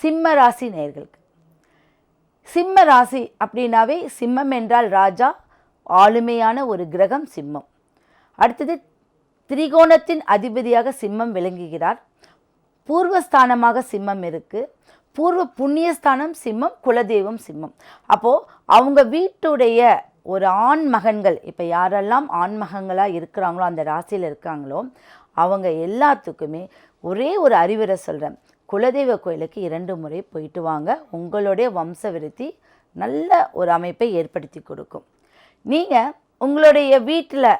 சிம்ம ராசி நேர்களுக்கு. சிம்ம ராசி அப்படின்னாவே சிம்மம் என்றால் ராஜா ஆளுமையான ஒரு கிரகம் சிம்மம். அடுத்தது திரிகோணத்தின் அதிபதியாக சிம்மம் விளங்குகிறார். பூர்வஸ்தானமாக சிம்மம் இருக்கு. பூர்வ புண்ணியஸ்தானம் சிம்மம் குலதெய்வம் சிம்மம். அப்போது அவங்க வீட்டுடைய ஒரு ஆண் மகன்கள் இப்போ யாரெல்லாம் ஆண் மகன்களாக இருக்கிறாங்களோ அந்த ராசியில் இருக்காங்களோ அவங்க எல்லாத்துக்குமே ஒரே ஒரு அறிவுரை சொல்கிறேன் குலதெய்வ கோயிலுக்கு இரண்டு முறை போயிட்டு வாங்க. உங்களுடைய வம்ச விருத்தி நல்ல ஒரு அமைப்பை ஏற்படுத்தி கொடுக்கும். நீங்கள் உங்களுடைய வீட்டில்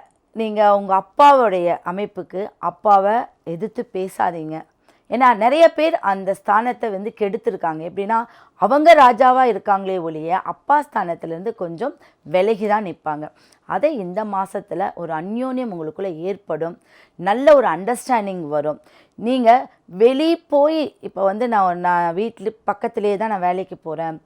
நீங்கள் உங்கள் அப்பாவுடைய அமைப்புக்கு அப்பாவை எதிர்த்து பேசாதீங்க. ஏன்னா நிறைய பேர் அந்த ஸ்தானத்தை வந்து கெடுத்துருக்காங்க. எப்படின்னா அவங்க ராஜாவாக இருக்காங்களே ஒழிய அப்பா ஸ்தானத்துலேருந்து கொஞ்சம் விலகி தான் நிற்பாங்க. அதை இந்த மாதத்தில் ஒரு அந்யோன்யம் உங்களுக்குள்ளே ஏற்படும். நல்ல ஒரு அண்டர்ஸ்டாண்டிங் வரும். நீங்கள் வெளி போய் இப்போ வந்து நான் நான் வீட்டில் பக்கத்துலேயே தான் நான் வேலைக்கு போகிறேன்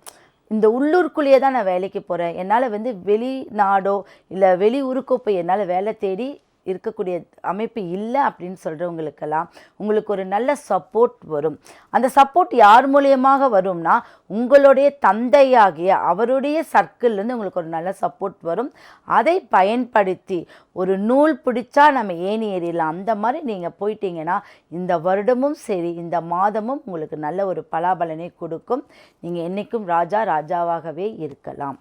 இந்த உள்ளூருக்குள்ளேயே தான் நான் வேலைக்கு போகிறேன் என்னால் வந்து வெளிநாடோ இல்லை வெளி ஊருக்கோ போய் என்னால் வேலை தேடி இருக்கக்கூடிய அமைப்பு இல்லை அப்படின்னு சொல்கிறவங்களுக்கெல்லாம் உங்களுக்கு ஒரு நல்ல சப்போர்ட் வரும். அந்த சப்போர்ட் யார் மூலியமாக வரும்னா உங்களுடைய தந்தையாகிய அவருடைய சர்க்கிள்லேருந்து உங்களுக்கு ஒரு நல்ல சப்போர்ட் வரும். அதை பயன்படுத்தி ஒரு நூல் பிடிச்சா நம்ம ஏணி ஏறிடலாம். அந்த மாதிரி நீங்கள் போயிட்டீங்கன்னா இந்த வருடமும் சரி இந்த மாதமும் உங்களுக்கு நல்ல ஒரு பலாபலனை கொடுக்கும். நீங்கள் என்றைக்கும் ராஜா ராஜாவாகவே இருக்கலாம்.